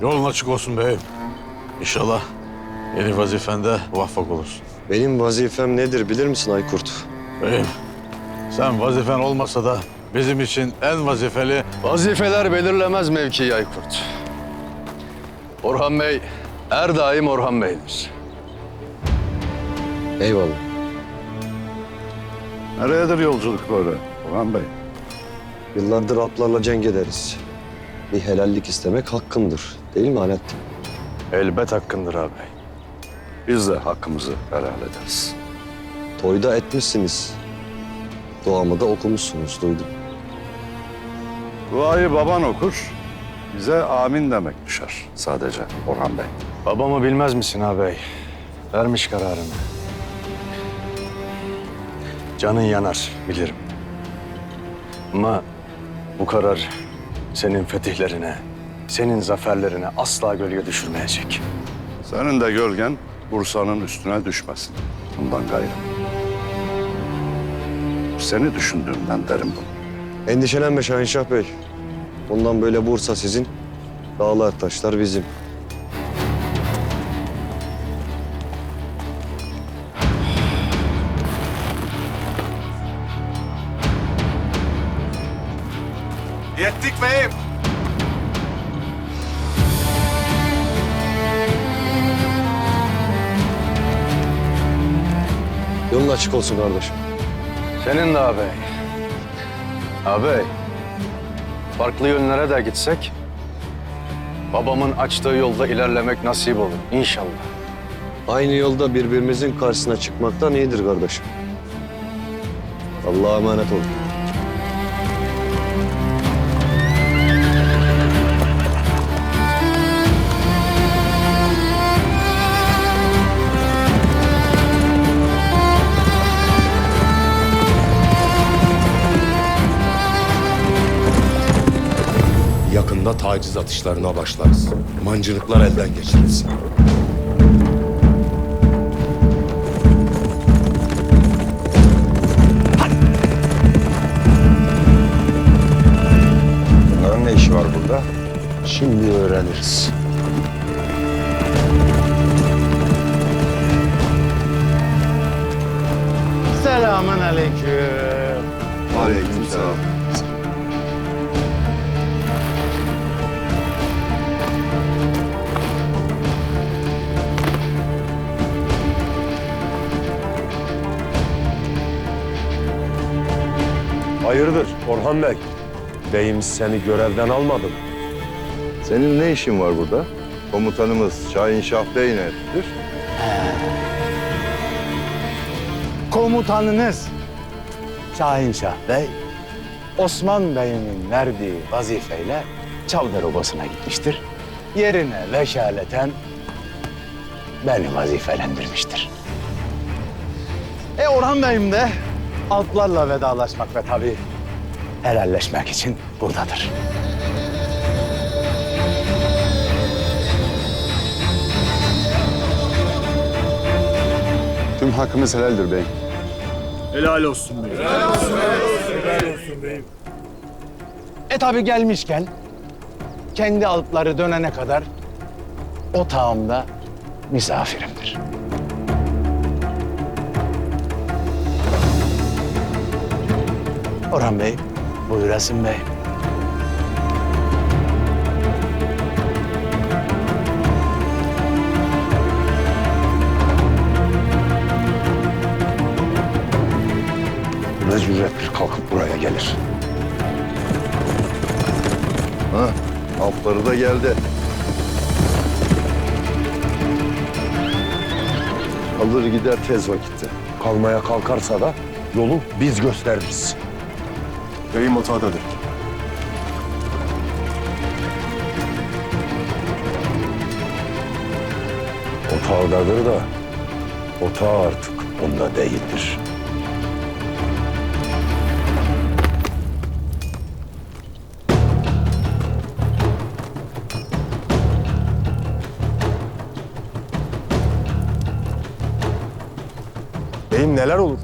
Yolun açık olsun beyim. İnşallah yeni vazifende muvaffak olursun. Benim vazifem nedir bilir misin Aykurt? Beyim, sen vazifen olmasa da bizim için en vazifeli... Vazifeler belirlemez mevkiyi Aykurt. Orhan Bey her daim Orhan Bey'dir. Eyvallah. Nereyedir yolculuk böyle Orhan Bey? Yıllardır atlarla cenk ederiz. Bir helallik istemek hakkımdır. Değil mi Alaaddin? Elbet hakkındır ağabey. Biz de hakkımızı helal ederiz. Toyda etmişsiniz. Duamı da okumuşsunuz duydum. Duayı baban okur, bize amin demek düşer sadece Orhan Bey. Babamı bilmez misin ağabey? Vermiş kararını. Canın yanar bilirim. Ama bu karar senin fetihlerine, senin zaferlerine asla gölge düşürmeyecek. Senin de gölgen Bursa'nın üstüne düşmesin. Bundan gayrı. Seni düşündüğümden derim bunu. Endişelenme Şahinşah Bey. Bundan böyle Bursa sizin, dağlar taşlar bizim. Yettik beyim. Yolun açık olsun kardeşim. Senin de ağabey. Ağabey, farklı yönlere de gitsek... ...babamın açtığı yolda ilerlemek nasip olur inşallah. Aynı yolda birbirimizin karşısına çıkmaktan iyidir kardeşim. Allah'a emanet olun. Yakında taciz atışlarına başlarız. Mancınıklar elden geçirilsin. Bunların ne işi var burada? Şimdi öğreniriz. Selamun aleyküm. Aleykümselam. Hayırdır Orhan Bey? Beyim seni görevden almadı mı? Senin ne işin var burada? Komutanımız Şahin Şah Bey nedir? Komutanınız Şahinşah Bey, Osman Bey'in verdiği vazifeyle Çavdar Obası'na gitmiştir. Yerine vekaleten beni vazifelendirmiştir. E Orhan Bey'im de altlarla vedalaşmak ve tabii helalleşmek için buradadır. Tüm hakkımız helaldir bey. E tabii gelmişken kendi alıpları dönene kadar otağımda misafirimdir. Orhan Bey, buyurasın Bey. Ne cürettir kalkıp buraya gelir. Ha, altları da geldi. Alır gider tez vakitte. Kalmaya kalkarsa da yolu biz gösteririz. Beyim otağdadır. Otağdadır da otağı artık onda değildir. Beyim neler olur?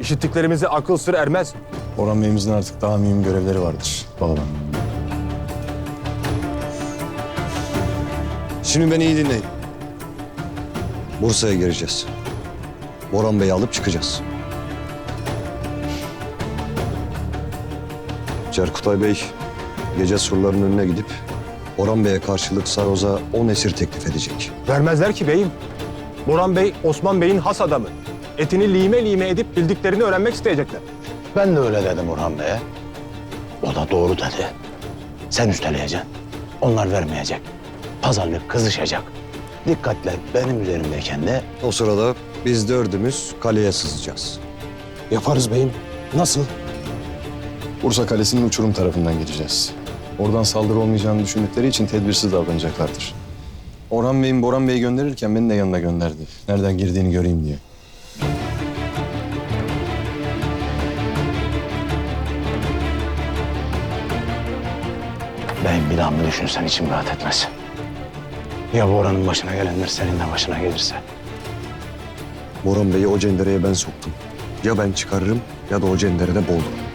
İşittiklerimizi akıl sır ermez. Orhan Bey'imizin artık daha mühim görevleri vardır. Bağlan. Şimdi beni iyi dinleyin. Bursa'ya gireceğiz. Boran Bey'i alıp çıkacağız. Cerkutay Bey gece surların önüne gidip Boran Bey'e karşılık Saroz'a 10 esir teklif edecek. Vermezler ki beyim. Boran Bey, Osman Bey'in has adamı. Etini lime lime edip bildiklerini öğrenmek isteyecekler. Ben de öyle dedim Orhan Bey'e. O da doğru dedi. Sen üsteleyeceksin. Onlar vermeyecek. Pazarlık kızışacak. Dikkatler benim üzerimdeyken de O sırada biz dördümüz kaleye sızacağız. Yaparız beyim. Nasıl? Bursa Kalesi'nin uçurum tarafından gireceğiz. Oradan saldırı olmayacağını düşündükleri için tedbirsiz davranacaklardır. Orhan Bey'in Boran Bey'i gönderirken beni de yanına gönderdi. Nereden girdiğini göreyim diye. Bir daha mı düşünsen içim rahat etmez. Ya Boran'ın başına gelenler senin de başına gelirse. Boran Bey'i o cendereye ben soktum. Ya ben çıkarırım ya da o cenderede boğulurum.